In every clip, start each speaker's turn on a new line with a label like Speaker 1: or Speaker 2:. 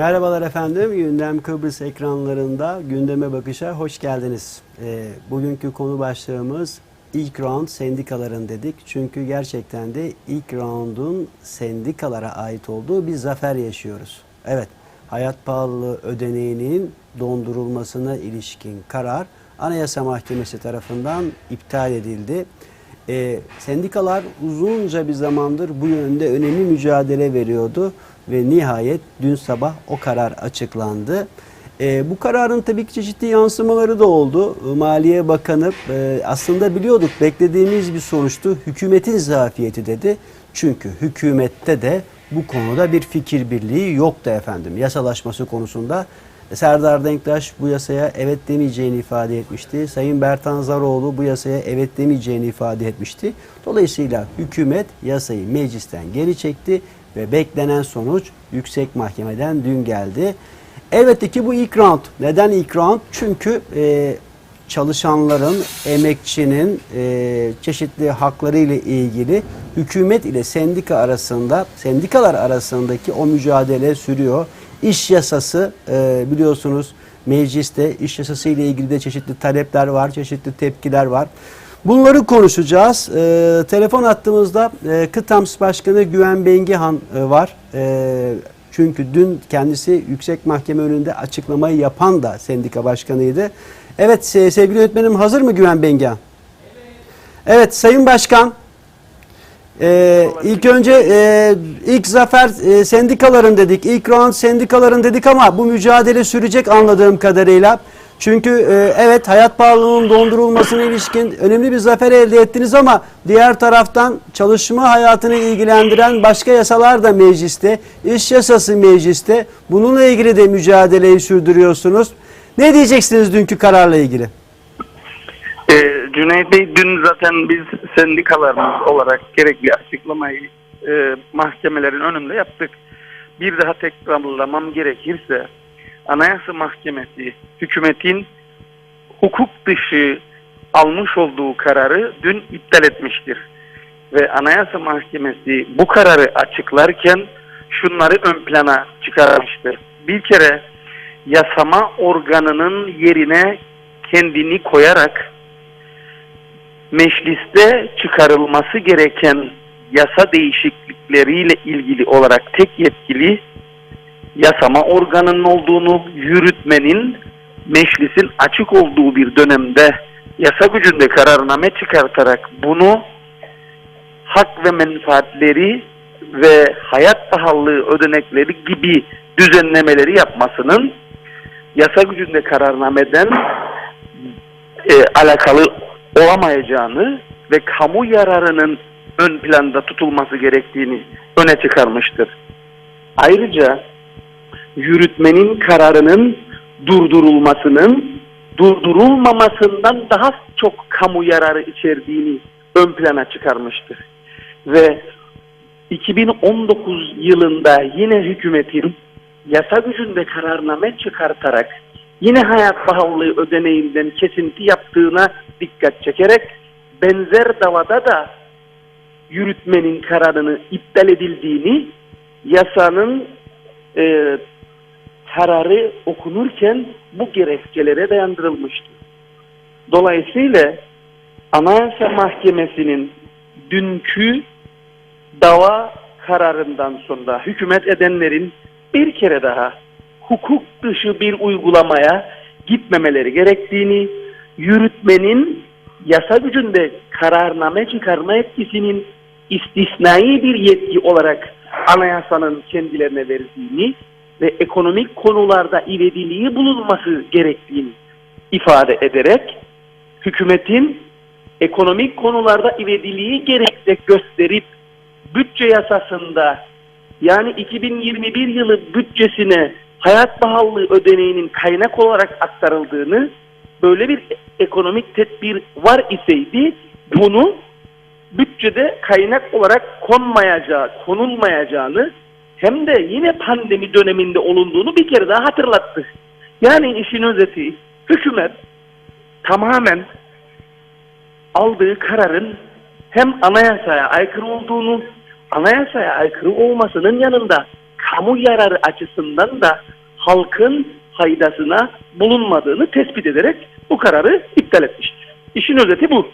Speaker 1: Merhabalar efendim. Gündem Kıbrıs ekranlarında gündeme bakışa hoş geldiniz. Ee, bugünkü konu başlığımız ilk round sendikaların dedik. Çünkü gerçekten de ilk roundun sendikalara ait olduğu bir zafer yaşıyoruz. Evet, hayat pahalılığı ödeneğinin dondurulmasına ilişkin karar Anayasa Mahkemesi tarafından iptal edildi. Ee, sendikalar uzunca bir zamandır bu yönde önemli mücadele veriyordu ve nihayet dün sabah o karar açıklandı. Ee, bu kararın tabii ki çeşitli yansımaları da oldu. Maliye Bakanı e, aslında biliyorduk beklediğimiz bir sonuçtu. Hükümetin zafiyeti dedi. Çünkü hükümette de bu konuda bir fikir birliği yoktu efendim. Yasalaşması konusunda Serdar Denktaş bu yasaya evet demeyeceğini ifade etmişti. Sayın Bertan Zaroğlu bu yasaya evet demeyeceğini ifade etmişti. Dolayısıyla hükümet yasayı meclisten geri çekti ve beklenen sonuç yüksek mahkemeden dün geldi. Elbette ki bu ilk round. Neden ilk round? Çünkü e, çalışanların, emekçinin e, çeşitli hakları ile ilgili hükümet ile sendika arasında, sendikalar arasındaki o mücadele sürüyor. İş yasası e, biliyorsunuz mecliste iş yasası ile ilgili de çeşitli talepler var, çeşitli tepkiler var. Bunları konuşacağız. E, telefon attığımızda e, Kıtams Başkanı Güven Bengihan e, var. E, çünkü dün kendisi yüksek mahkeme önünde açıklamayı yapan da sendika başkanıydı. Evet se- sevgili yönetmenim hazır mı Güven Bengihan? Evet Sayın Başkan. Ee, ilk önce e, ilk zafer e, sendikaların dedik, ilk round sendikaların dedik ama bu mücadele sürecek anladığım kadarıyla. Çünkü e, evet hayat pahalılığının dondurulmasına ilişkin önemli bir zafer elde ettiniz ama diğer taraftan çalışma hayatını ilgilendiren başka yasalar da mecliste, iş yasası mecliste. Bununla ilgili de mücadeleyi sürdürüyorsunuz. Ne diyeceksiniz dünkü kararla ilgili?
Speaker 2: Ee, Cüneyt Bey dün zaten biz sendikalarımız olarak gerekli açıklamayı e, mahkemelerin önünde yaptık. Bir daha tekrarlamam gerekirse Anayasa Mahkemesi hükümetin hukuk dışı almış olduğu kararı dün iptal etmiştir. Ve Anayasa Mahkemesi bu kararı açıklarken şunları ön plana çıkarmıştır. Bir kere yasama organının yerine kendini koyarak mecliste çıkarılması gereken yasa değişiklikleriyle ilgili olarak tek yetkili yasama organının olduğunu, yürütmenin meclisin açık olduğu bir dönemde yasa gücünde kararname çıkartarak bunu hak ve menfaatleri ve hayat pahalılığı ödenekleri gibi düzenlemeleri yapmasının yasa gücünde kararnameden e, alakalı olamayacağını ve kamu yararının ön planda tutulması gerektiğini öne çıkarmıştır. Ayrıca yürütmenin kararının durdurulmasının durdurulmamasından daha çok kamu yararı içerdiğini ön plana çıkarmıştır. Ve 2019 yılında yine hükümetin yasa gücünde kararname çıkartarak yine hayat pahalılığı ödeneğinden kesinti yaptığına dikkat çekerek benzer davada da yürütmenin kararını iptal edildiğini yasanın e, kararı okunurken bu gerekçelere dayandırılmıştı. Dolayısıyla Anayasa Mahkemesi'nin dünkü dava kararından sonra hükümet edenlerin bir kere daha hukuk dışı bir uygulamaya gitmemeleri gerektiğini, yürütmenin yasa gücünde kararname çıkarma etkisinin istisnai bir yetki olarak anayasanın kendilerine verdiğini ve ekonomik konularda ivediliği bulunması gerektiğini ifade ederek hükümetin ekonomik konularda ivediliği gerekçe gösterip bütçe yasasında yani 2021 yılı bütçesine hayat pahalılığı ödeneğinin kaynak olarak aktarıldığını böyle bir ekonomik tedbir var iseydi bunu bütçede kaynak olarak konmayacağı, konulmayacağını hem de yine pandemi döneminde olunduğunu bir kere daha hatırlattı. Yani işin özeti hükümet tamamen aldığı kararın hem anayasaya aykırı olduğunu, anayasaya aykırı olmasının yanında kamu yararı açısından da halkın faydasına bulunmadığını tespit ederek bu kararı iptal etmiştir. İşin özeti bu.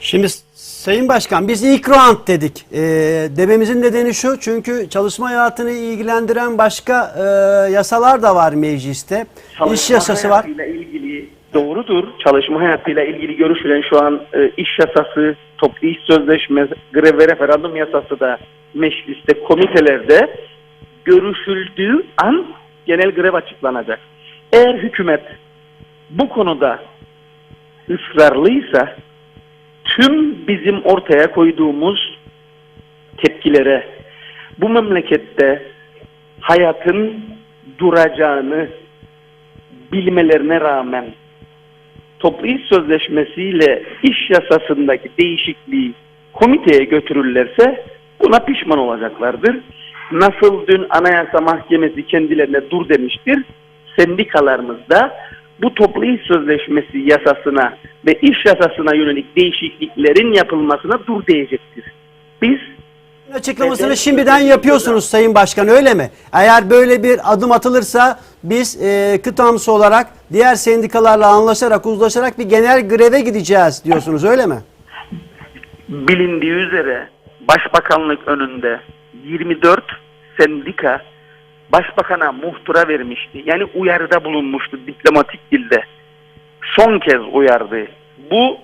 Speaker 1: Şimdi Sayın Başkan biz ilk round dedik. Ee, dememizin nedeni şu çünkü çalışma hayatını ilgilendiren başka e, yasalar da var mecliste. İş yasası var.
Speaker 2: ilgili doğrudur. Çalışma hayatıyla ilgili görüşülen şu an e, iş yasası, toplu iş sözleşme, grev ve referandum yasası da mecliste, komitelerde görüşüldüğü an genel grev açıklanacak. Eğer hükümet bu konuda ısrarlıysa tüm bizim ortaya koyduğumuz tepkilere bu memlekette hayatın duracağını bilmelerine rağmen toplu iş sözleşmesiyle iş yasasındaki değişikliği komiteye götürürlerse buna pişman olacaklardır. Nasıl dün Anayasa Mahkemesi kendilerine dur demiştir, sendikalarımız da bu toplu iş sözleşmesi yasasına ve iş yasasına yönelik değişikliklerin yapılmasına dur diyecektir. Biz
Speaker 1: Açıklamasını şimdiden yapıyorsunuz Sayın Başkan öyle mi? Eğer böyle bir adım atılırsa biz e, kıtamsı olarak diğer sendikalarla anlaşarak, uzlaşarak bir genel greve gideceğiz diyorsunuz öyle mi?
Speaker 2: bilindiği üzere başbakanlık önünde 24 sendika başbakana muhtıra vermişti. Yani uyarıda bulunmuştu diplomatik dilde. Son kez uyardı. Bu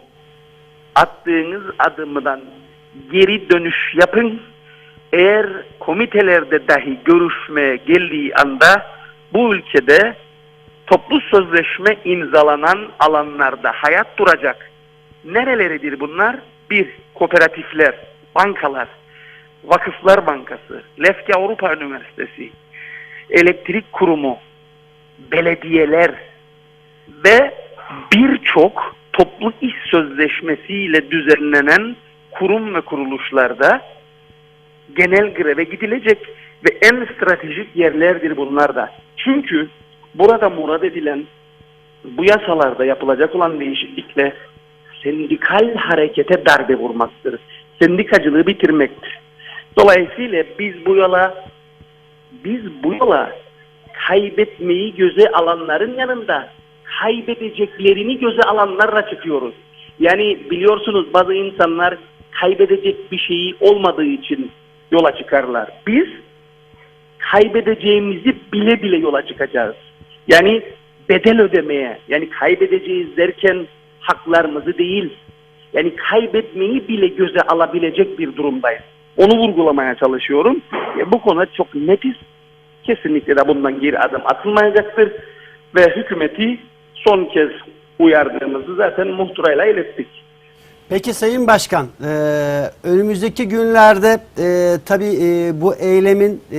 Speaker 2: attığınız adımdan geri dönüş yapın. Eğer komitelerde dahi görüşmeye geldiği anda bu ülkede toplu sözleşme imzalanan alanlarda hayat duracak. Nereleridir bunlar? Bir, kooperatifler, bankalar, Vakıflar Bankası, Lefke Avrupa Üniversitesi, elektrik kurumu, belediyeler ve birçok toplu iş sözleşmesiyle düzenlenen kurum ve kuruluşlarda genel greve gidilecek ve en stratejik yerlerdir bunlar da. Çünkü burada murad edilen bu yasalarda yapılacak olan değişiklikle sendikal harekete darbe vurmaktır. Sendikacılığı bitirmektir. Dolayısıyla biz bu yola biz bu yola kaybetmeyi göze alanların yanında kaybedeceklerini göze alanlarla çıkıyoruz. Yani biliyorsunuz bazı insanlar kaybedecek bir şeyi olmadığı için yola çıkarlar. Biz kaybedeceğimizi bile bile yola çıkacağız. Yani bedel ödemeye, yani kaybedeceğiz derken haklarımızı değil, yani kaybetmeyi bile göze alabilecek bir durumdayız. Onu vurgulamaya çalışıyorum. E, bu konuda çok netiz. Kesinlikle de bundan geri adım atılmayacaktır. Ve hükümeti son kez uyardığımızı zaten muhtırayla ilettik.
Speaker 1: Peki Sayın Başkan, e, önümüzdeki günlerde e, tabii e, bu eylemin, e,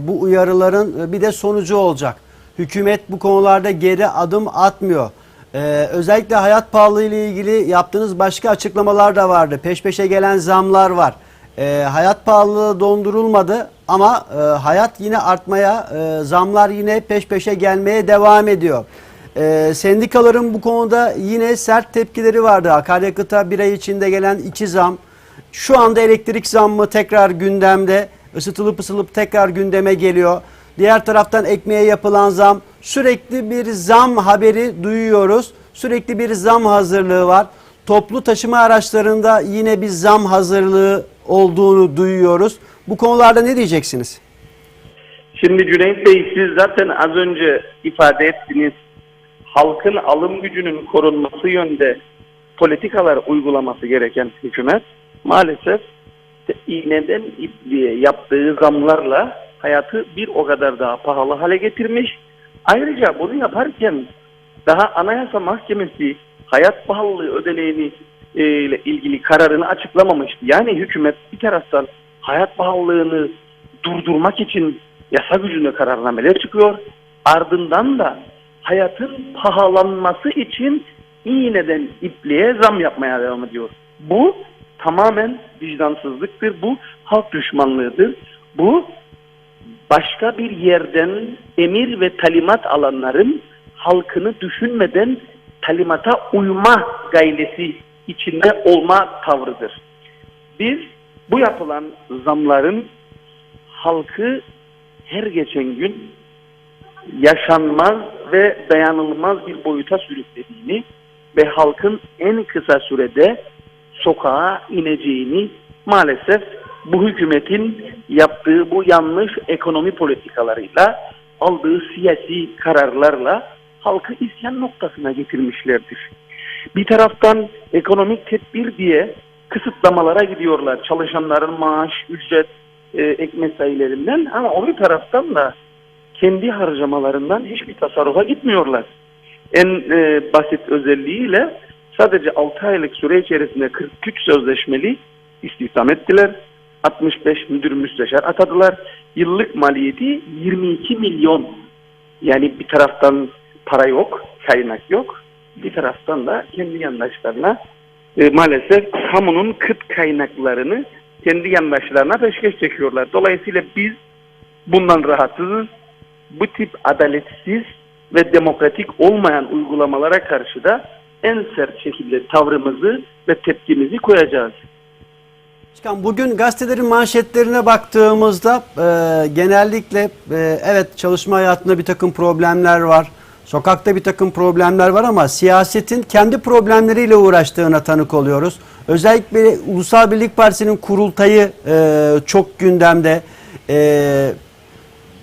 Speaker 1: bu uyarıların e, bir de sonucu olacak. Hükümet bu konularda geri adım atmıyor. E, özellikle hayat pahalı ile ilgili yaptığınız başka açıklamalar da vardı. Peş peşe gelen zamlar var. E, hayat pahalılığı dondurulmadı ama e, hayat yine artmaya, e, zamlar yine peş peşe gelmeye devam ediyor. Ee, sendikaların bu konuda yine sert tepkileri vardı. Akaryakıta bir ay içinde gelen iki zam. Şu anda elektrik zammı tekrar gündemde. Isıtılıp ısılıp tekrar gündeme geliyor. Diğer taraftan ekmeğe yapılan zam. Sürekli bir zam haberi duyuyoruz. Sürekli bir zam hazırlığı var. Toplu taşıma araçlarında yine bir zam hazırlığı olduğunu duyuyoruz. Bu konularda ne diyeceksiniz?
Speaker 2: Şimdi Cüneyt Bey siz zaten az önce ifade ettiniz. Halkın alım gücünün korunması yönde politikalar uygulaması gereken hükümet maalesef iğneden ipliğe yaptığı zamlarla hayatı bir o kadar daha pahalı hale getirmiş. Ayrıca bunu yaparken daha Anayasa Mahkemesi hayat pahalılığı ödeneğini ile ilgili kararını açıklamamıştı. Yani hükümet bir taraftan hayat pahalılığını durdurmak için yasa gücünde kararnameler çıkıyor. Ardından da hayatın pahalanması için iğneden ipliğe zam yapmaya devam ediyor. Bu tamamen vicdansızlıktır. Bu halk düşmanlığıdır. Bu başka bir yerden emir ve talimat alanların halkını düşünmeden talimata uyma gaylesi içinde olma tavrıdır. Biz bu yapılan zamların halkı her geçen gün yaşanmaz ve dayanılmaz bir boyuta sürüklediğini ve halkın en kısa sürede sokağa ineceğini maalesef bu hükümetin yaptığı bu yanlış ekonomi politikalarıyla aldığı siyasi kararlarla halkı isyan noktasına getirmişlerdir. Bir taraftan ekonomik tedbir diye kısıtlamalara gidiyorlar. Çalışanların maaş, ücret, e, ek mesailerinden ama o bir taraftan da kendi harcamalarından hiçbir tasarrufa gitmiyorlar. En e, basit özelliğiyle sadece 6 aylık süre içerisinde 43 sözleşmeli istihdam ettiler. 65 müdür müsteşar atadılar. Yıllık maliyeti 22 milyon. Yani bir taraftan para yok, kaynak yok. Bir taraftan da kendi yandaşlarına e, maalesef kamunun kıt kaynaklarını kendi yandaşlarına peşkeş çekiyorlar. Dolayısıyla biz bundan rahatsızız. Bu tip adaletsiz ve demokratik olmayan uygulamalara karşı da en sert şekilde tavrımızı ve tepkimizi koyacağız.
Speaker 1: Başkan bugün gazetelerin manşetlerine baktığımızda e, genellikle e, evet çalışma hayatında bir takım problemler var. Sokakta bir takım problemler var ama siyasetin kendi problemleriyle uğraştığına tanık oluyoruz. Özellikle Ulusal Birlik Partisi'nin kurultayı e, çok gündemde. E,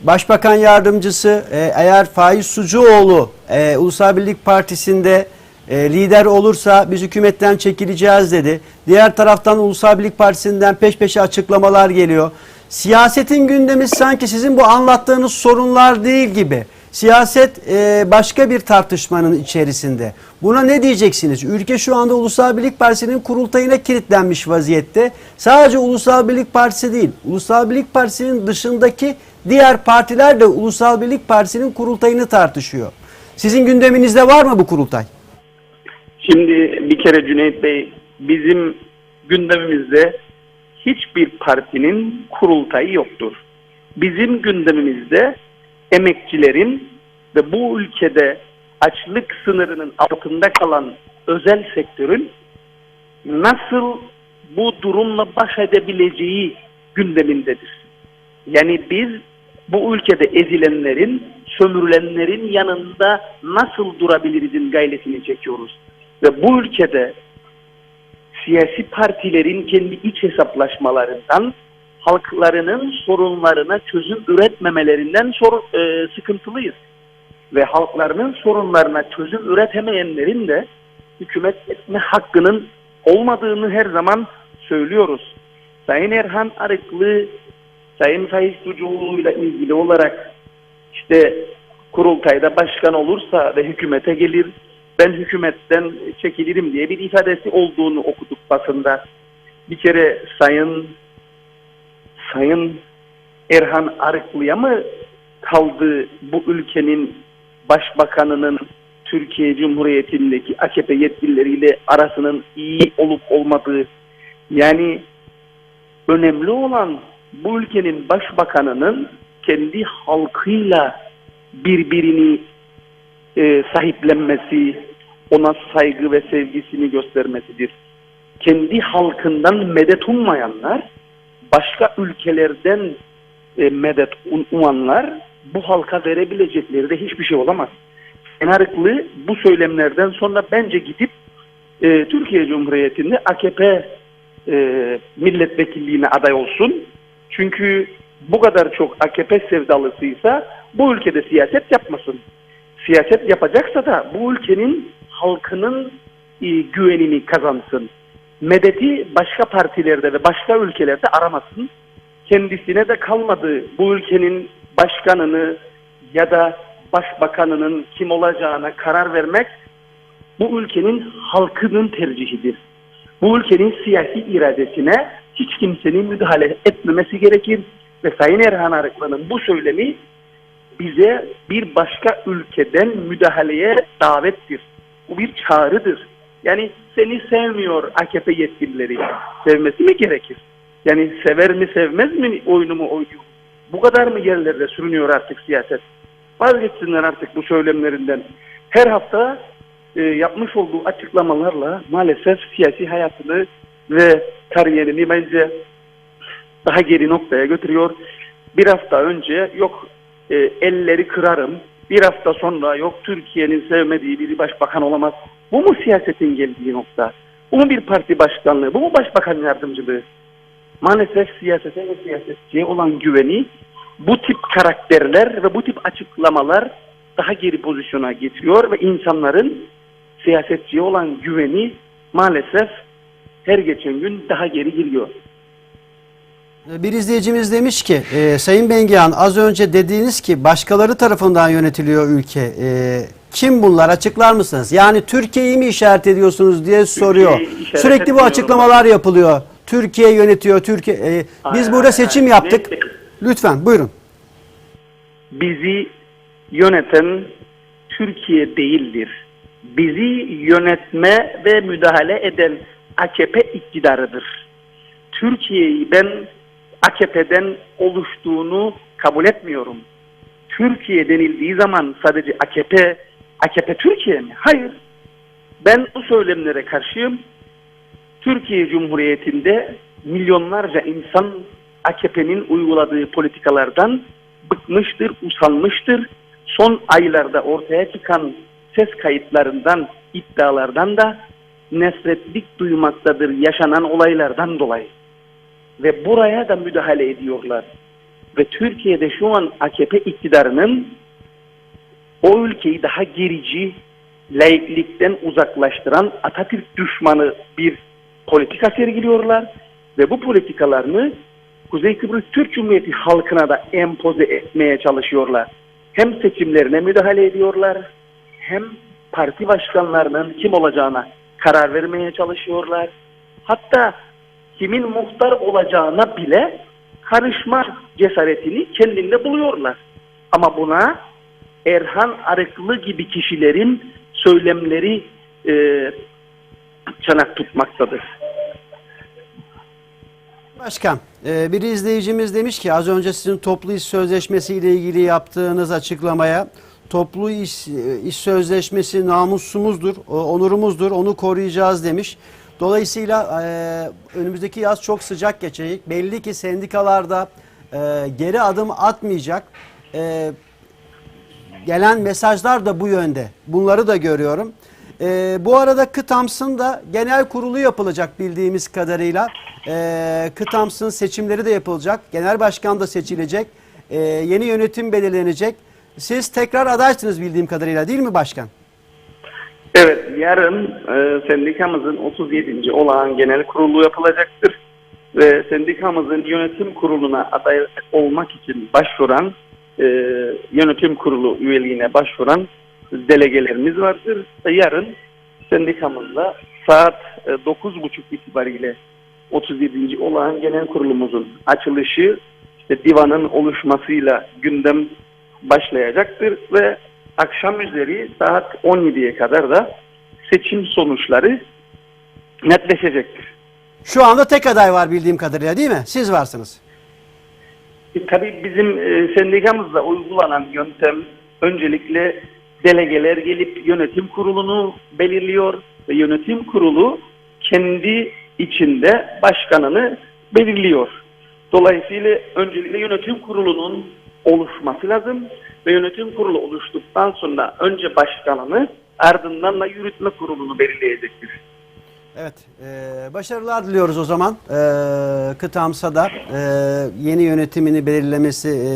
Speaker 1: Başbakan Yardımcısı e, eğer Faiz Sucuoğlu e, Ulusal Birlik Partisi'nde e, lider olursa biz hükümetten çekileceğiz dedi. Diğer taraftan Ulusal Birlik Partisi'nden peş peşe açıklamalar geliyor. Siyasetin gündemi sanki sizin bu anlattığınız sorunlar değil gibi. Siyaset e, başka bir tartışmanın içerisinde. Buna ne diyeceksiniz? Ülke şu anda Ulusal Birlik Partisi'nin kurultayına kilitlenmiş vaziyette. Sadece Ulusal Birlik Partisi değil, Ulusal Birlik Partisi'nin dışındaki diğer partiler de Ulusal Birlik Partisi'nin kurultayını tartışıyor. Sizin gündeminizde var mı bu kurultay?
Speaker 2: Şimdi bir kere Cüneyt Bey bizim gündemimizde hiçbir partinin kurultayı yoktur. Bizim gündemimizde emekçilerin ve bu ülkede açlık sınırının altında kalan özel sektörün nasıl bu durumla baş edebileceği gündemindedir. Yani biz bu ülkede ezilenlerin, sömürülenlerin yanında nasıl durabilirizin gayretini çekiyoruz. Ve bu ülkede siyasi partilerin kendi iç hesaplaşmalarından halklarının sorunlarına çözüm üretmemelerinden sorun, e, sıkıntılıyız. Ve halklarının sorunlarına çözüm üretemeyenlerin de hükümet etme hakkının olmadığını her zaman söylüyoruz. Sayın Erhan Arıklı, Sayın Faiz Sucuoğlu ile ilgili olarak işte kurultayda başkan olursa ve hükümete gelir, ben hükümetten çekilirim diye bir ifadesi olduğunu okuduk basında. Bir kere Sayın Sayın Erhan Arıklı'ya mı kaldı bu ülkenin başbakanının Türkiye Cumhuriyeti'ndeki AKP yetkilileriyle arasının iyi olup olmadığı yani önemli olan bu ülkenin başbakanının kendi halkıyla birbirini e, sahiplenmesi, ona saygı ve sevgisini göstermesidir. Kendi halkından medet ummayanlar, başka ülkelerden e, medet um- umanlar bu halka verebilecekleri de hiçbir şey olamaz. Enarıklı bu söylemlerden sonra bence gidip e, Türkiye Cumhuriyeti'nde AKP e, milletvekilliğine aday olsun. Çünkü bu kadar çok AKP sevdalısıysa bu ülkede siyaset yapmasın. Siyaset yapacaksa da bu ülkenin halkının e, güvenini kazansın. Medeti başka partilerde ve başka ülkelerde aramasın. Kendisine de kalmadı bu ülkenin başkanını ya da başbakanının kim olacağına karar vermek bu ülkenin halkının tercihidir. Bu ülkenin siyasi iradesine hiç kimsenin müdahale etmemesi gerekir ve Sayın Erhan Arıklı'nın bu söylemi bize bir başka ülkeden müdahaleye davettir. Bu bir çağrıdır. Yani seni sevmiyor AKP yetkilileri. Sevmesi mi gerekir? Yani sever mi sevmez mi oyunu mu oynuyor? Bu kadar mı yerlerde sürünüyor artık siyaset? Vazgeçsinler artık bu söylemlerinden. Her hafta e, yapmış olduğu açıklamalarla maalesef siyasi hayatını ve kariyerini bence daha geri noktaya götürüyor. bir hafta önce yok e, elleri kırarım, bir hafta sonra yok Türkiye'nin sevmediği biri başbakan olamaz. Bu mu siyasetin geldiği nokta? Bu mu bir parti başkanlığı? Bu mu başbakan yardımcılığı? Maalesef siyasete ve siyasetçiye olan güveni bu tip karakterler ve bu tip açıklamalar daha geri pozisyona getiriyor ve insanların siyasetçiye olan güveni maalesef her geçen gün daha geri giriyor.
Speaker 1: Bir izleyicimiz demiş ki, e, Sayın Bengihan az önce dediğiniz ki başkaları tarafından yönetiliyor ülke. E, kim bunlar açıklar mısınız? Yani Türkiye'yi mi işaret ediyorsunuz diye soruyor. Sürekli bu açıklamalar yapılıyor. Türkiye yönetiyor, Türkiye. e, biz burada seçim yaptık. Lütfen buyurun.
Speaker 2: bizi yöneten Türkiye değildir. Bizi yönetme ve müdahale eden AKP iktidarıdır. Türkiye'yi ben AKP'den oluştuğunu kabul etmiyorum. Türkiye denildiği zaman sadece AKP, AKP Türkiye mi? Hayır. Ben bu söylemlere karşıyım. Türkiye Cumhuriyeti'nde milyonlarca insan AKP'nin uyguladığı politikalardan bıkmıştır, usanmıştır. Son aylarda ortaya çıkan ses kayıtlarından, iddialardan da nefretlik duymaktadır yaşanan olaylardan dolayı. Ve buraya da müdahale ediyorlar. Ve Türkiye'de şu an AKP iktidarının o ülkeyi daha gerici, laiklikten uzaklaştıran Atatürk düşmanı bir politika sergiliyorlar ve bu politikalarını Kuzey Kıbrıs Türk Cumhuriyeti halkına da empoze etmeye çalışıyorlar. Hem seçimlerine müdahale ediyorlar, hem parti başkanlarının kim olacağına karar vermeye çalışıyorlar. Hatta kimin muhtar olacağına bile karışma cesaretini kendinde buluyorlar. Ama buna Erhan Arıklı gibi kişilerin söylemleri e, çanak tutmaktadır.
Speaker 1: Başkan, e, bir izleyicimiz demiş ki az önce sizin toplu iş sözleşmesi ile ilgili yaptığınız açıklamaya toplu iş, e, iş sözleşmesi namusumuzdur, o- onurumuzdur, onu koruyacağız demiş. Dolayısıyla e, önümüzdeki yaz çok sıcak geçecek. Belli ki sendikalarda e, geri adım atmayacak. E, gelen mesajlar da bu yönde. Bunları da görüyorum. Ee, bu arada Kıtams'ın da genel kurulu yapılacak bildiğimiz kadarıyla. Ee, Kıtams'ın seçimleri de yapılacak. Genel başkan da seçilecek. Ee, yeni yönetim belirlenecek. Siz tekrar adaysınız bildiğim kadarıyla değil mi başkan?
Speaker 2: Evet, yarın e, sendikamızın 37. olağan genel kurulu yapılacaktır. Ve sendikamızın yönetim kuruluna aday olmak için başvuran, e, yönetim kurulu üyeliğine başvuran delegelerimiz vardır. Yarın sendikamızda saat e, 9.30 itibariyle 37. olağan genel kurulumuzun açılışı işte divanın oluşmasıyla gündem başlayacaktır ve akşam üzeri saat 17'ye kadar da seçim sonuçları netleşecektir.
Speaker 1: Şu anda tek aday var bildiğim kadarıyla değil mi? Siz varsınız.
Speaker 2: E, Tabii bizim e, sendikamızda uygulanan yöntem öncelikle delegeler gelip yönetim kurulunu belirliyor ve yönetim kurulu kendi içinde başkanını belirliyor. Dolayısıyla öncelikle yönetim kurulunun oluşması lazım ve yönetim kurulu oluştuktan sonra önce başkanını ardından da yürütme kurulunu belirleyecektir.
Speaker 1: Evet, e, başarılar diliyoruz o zaman. E, Kıtams'a da e, yeni yönetimini belirlemesi e,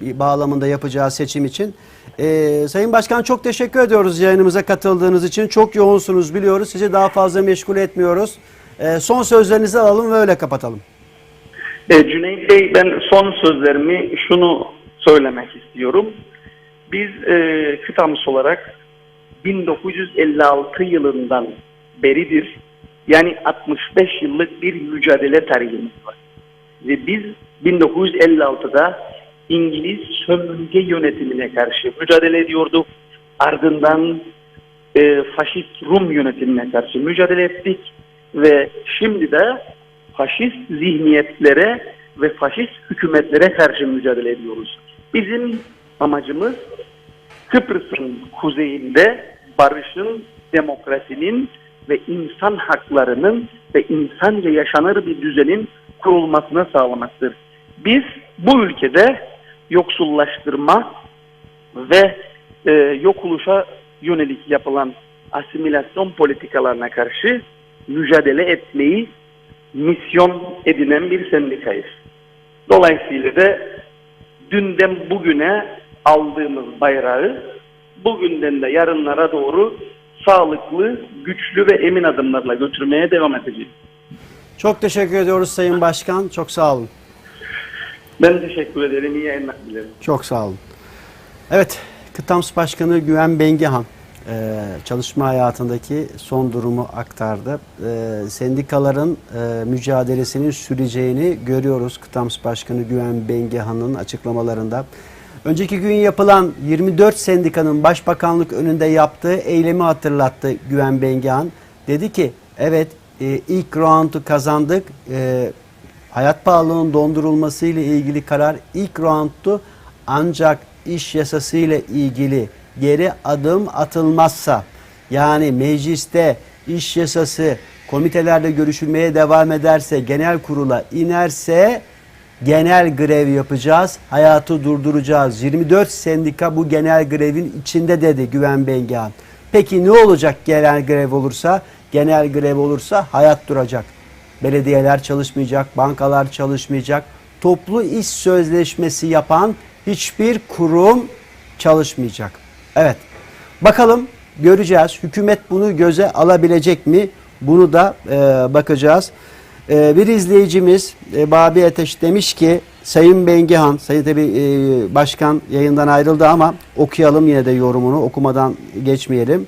Speaker 1: bir bağlamında yapacağı seçim için. E, Sayın Başkan çok teşekkür ediyoruz yayınımıza katıldığınız için. Çok yoğunsunuz biliyoruz. Sizi daha fazla meşgul etmiyoruz. E, son sözlerinizi alalım ve öyle kapatalım.
Speaker 2: E, Cüneyt Bey ben son sözlerimi şunu söylemek istiyorum. Biz e, Kıtams olarak 1956 yılından beridir yani 65 yıllık bir mücadele tarihimiz var. Ve biz 1956'da İngiliz sömürge yönetimine karşı mücadele ediyorduk. Ardından e, faşist Rum yönetimine karşı mücadele ettik ve şimdi de faşist zihniyetlere ve faşist hükümetlere karşı mücadele ediyoruz. Bizim amacımız Kıbrıs'ın kuzeyinde barışın, demokrasinin ve insan haklarının ve insanca yaşanır bir düzenin kurulmasına sağlamaktır. Biz bu ülkede yoksullaştırma ve e, yok oluşa yönelik yapılan asimilasyon politikalarına karşı mücadele etmeyi misyon edinen bir sendikayız. Dolayısıyla da dünden bugüne aldığımız bayrağı bugünden de yarınlara doğru sağlıklı, güçlü ve emin adımlarla götürmeye devam edeceğiz.
Speaker 1: Çok teşekkür ediyoruz Sayın Başkan. Çok sağ olun.
Speaker 2: Ben teşekkür ederim. İyi yayınlar dilerim.
Speaker 1: Çok sağ olun. Evet, Kıtams Başkanı Güven Bengihan e, çalışma hayatındaki son durumu aktardı. E, sendikaların e, mücadelesinin süreceğini görüyoruz Kıtams Başkanı Güven Bengihan'ın açıklamalarında. Önceki gün yapılan 24 sendikanın başbakanlık önünde yaptığı eylemi hatırlattı Güven Bengihan. Dedi ki evet e, ilk roundu kazandık. E, hayat pahalılığının dondurulması ile ilgili karar ilk roundtu. Ancak iş yasası ile ilgili geri adım atılmazsa yani mecliste iş yasası komitelerde görüşülmeye devam ederse genel kurula inerse genel grev yapacağız. Hayatı durduracağız. 24 sendika bu genel grevin içinde dedi Güven Bengihan. Peki ne olacak genel grev olursa? Genel grev olursa hayat duracak. Belediyeler çalışmayacak, bankalar çalışmayacak. Toplu iş sözleşmesi yapan hiçbir kurum çalışmayacak. Evet. Bakalım göreceğiz. Hükümet bunu göze alabilecek mi? Bunu da e, bakacağız. E, bir izleyicimiz e, Babi Ateş demiş ki Sayın Bengihan, Sayın tabi e, Başkan yayından ayrıldı ama okuyalım yine de yorumunu okumadan geçmeyelim.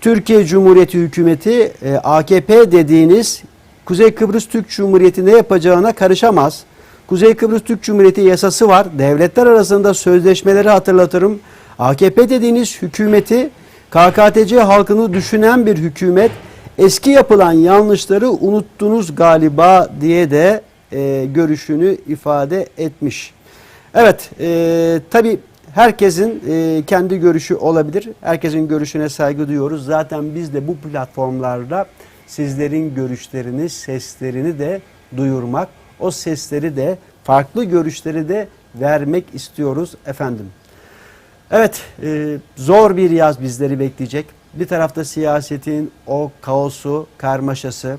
Speaker 1: Türkiye Cumhuriyeti Hükümeti e, AKP dediğiniz Kuzey Kıbrıs Türk Cumhuriyeti ne yapacağına karışamaz. Kuzey Kıbrıs Türk Cumhuriyeti yasası var. Devletler arasında sözleşmeleri hatırlatırım. AKP dediğiniz hükümeti KKTC halkını düşünen bir hükümet eski yapılan yanlışları unuttunuz galiba diye de e, görüşünü ifade etmiş. Evet e, tabi herkesin e, kendi görüşü olabilir. Herkesin görüşüne saygı duyuyoruz. Zaten biz de bu platformlarda sizlerin görüşlerini, seslerini de duyurmak, o sesleri de farklı görüşleri de vermek istiyoruz efendim. Evet, e, zor bir yaz bizleri bekleyecek. Bir tarafta siyasetin o kaosu, karmaşası.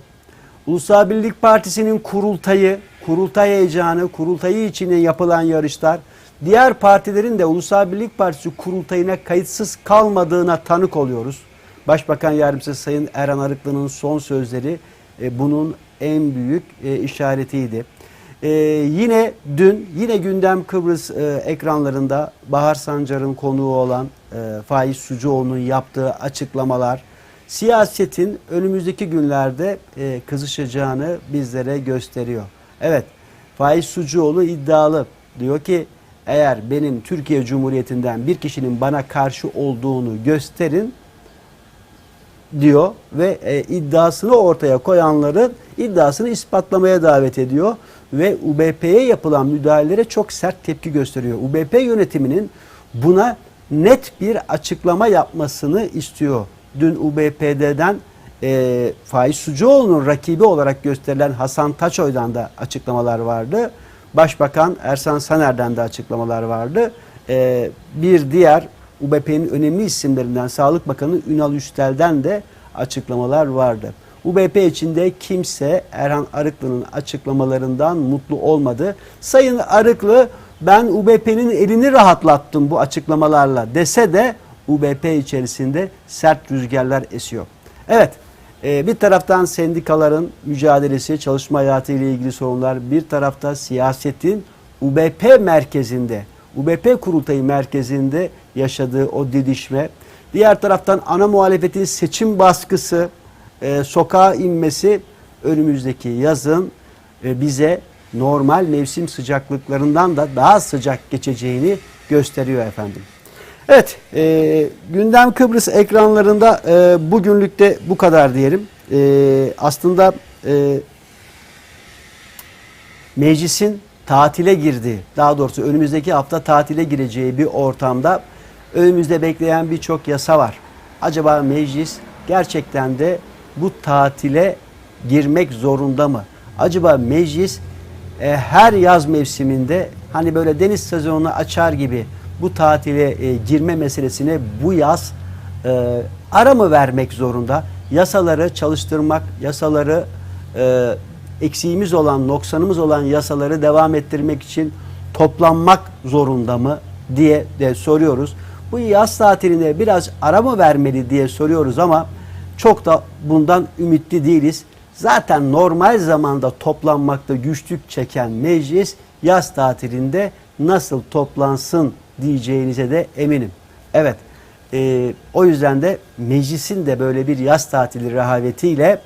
Speaker 1: Ulusal Birlik Partisi'nin kurultayı, kurultay heyecanı, kurultayı içine yapılan yarışlar. Diğer partilerin de Ulusal Birlik Partisi kurultayına kayıtsız kalmadığına tanık oluyoruz. Başbakan Yardımcısı Sayın Erhan Arıklı'nın son sözleri e, bunun en büyük e, işaretiydi. Ee, yine dün yine gündem Kıbrıs e, ekranlarında Bahar Sancar'ın konuğu olan e, Faiz Sucuoğlu'nun yaptığı açıklamalar siyasetin önümüzdeki günlerde e, kızışacağını bizlere gösteriyor. Evet Faiz Sucuoğlu iddialı diyor ki eğer benim Türkiye Cumhuriyeti'nden bir kişinin bana karşı olduğunu gösterin diyor ve e, iddiasını ortaya koyanların iddiasını ispatlamaya davet ediyor ve UBP'ye yapılan müdahalelere çok sert tepki gösteriyor. UBP yönetiminin buna net bir açıklama yapmasını istiyor. Dün UBP'den e, Faiz Sucuoğlu'nun rakibi olarak gösterilen Hasan Taçoy'dan da açıklamalar vardı. Başbakan Ersan Saner'den de açıklamalar vardı. E, bir diğer UBP'nin önemli isimlerinden Sağlık Bakanı Ünal Üstel'den de açıklamalar vardı. UBP içinde kimse Erhan Arıklı'nın açıklamalarından mutlu olmadı. Sayın Arıklı ben UBP'nin elini rahatlattım bu açıklamalarla dese de UBP içerisinde sert rüzgarlar esiyor. Evet e, bir taraftan sendikaların mücadelesi, çalışma hayatı ile ilgili sorunlar, bir tarafta siyasetin UBP merkezinde, UBP kurultayı merkezinde yaşadığı o didişme, diğer taraftan ana muhalefetin seçim baskısı, e, sokağa inmesi önümüzdeki yazın e, bize normal mevsim sıcaklıklarından da daha sıcak geçeceğini gösteriyor efendim. Evet, e, gündem Kıbrıs ekranlarında e, bugünlükte bu kadar diyelim. E, aslında e, meclisin tatile girdiği, daha doğrusu önümüzdeki hafta tatile gireceği bir ortamda önümüzde bekleyen birçok yasa var. Acaba meclis gerçekten de bu tatile girmek zorunda mı? Acaba meclis e, her yaz mevsiminde hani böyle deniz sezonunu açar gibi bu tatile e, girme meselesine bu yaz e, ara mı vermek zorunda? Yasaları çalıştırmak, yasaları e, eksiğimiz olan, noksanımız olan yasaları devam ettirmek için toplanmak zorunda mı diye de soruyoruz. Bu yaz tatiline biraz ara mı vermeli diye soruyoruz ama çok da bundan ümitli değiliz. Zaten normal zamanda toplanmakta güçlük çeken meclis yaz tatilinde nasıl toplansın diyeceğinize de eminim. Evet, e, o yüzden de meclisin de böyle bir yaz tatili rehavetiyle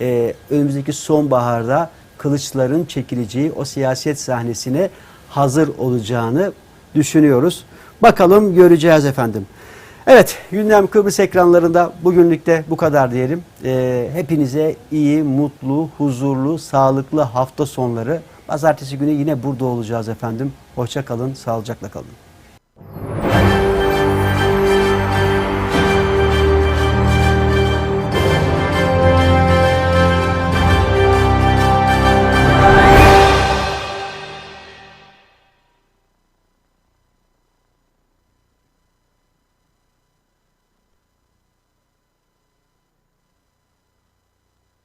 Speaker 1: e, önümüzdeki sonbaharda kılıçların çekileceği o siyaset sahnesine hazır olacağını düşünüyoruz. Bakalım göreceğiz efendim. Evet, gündem Kıbrıs ekranlarında bugünlük de bu kadar diyelim. E, hepinize iyi, mutlu, huzurlu, sağlıklı hafta sonları. Pazartesi günü yine burada olacağız efendim. Hoşça kalın, sağlıcakla kalın.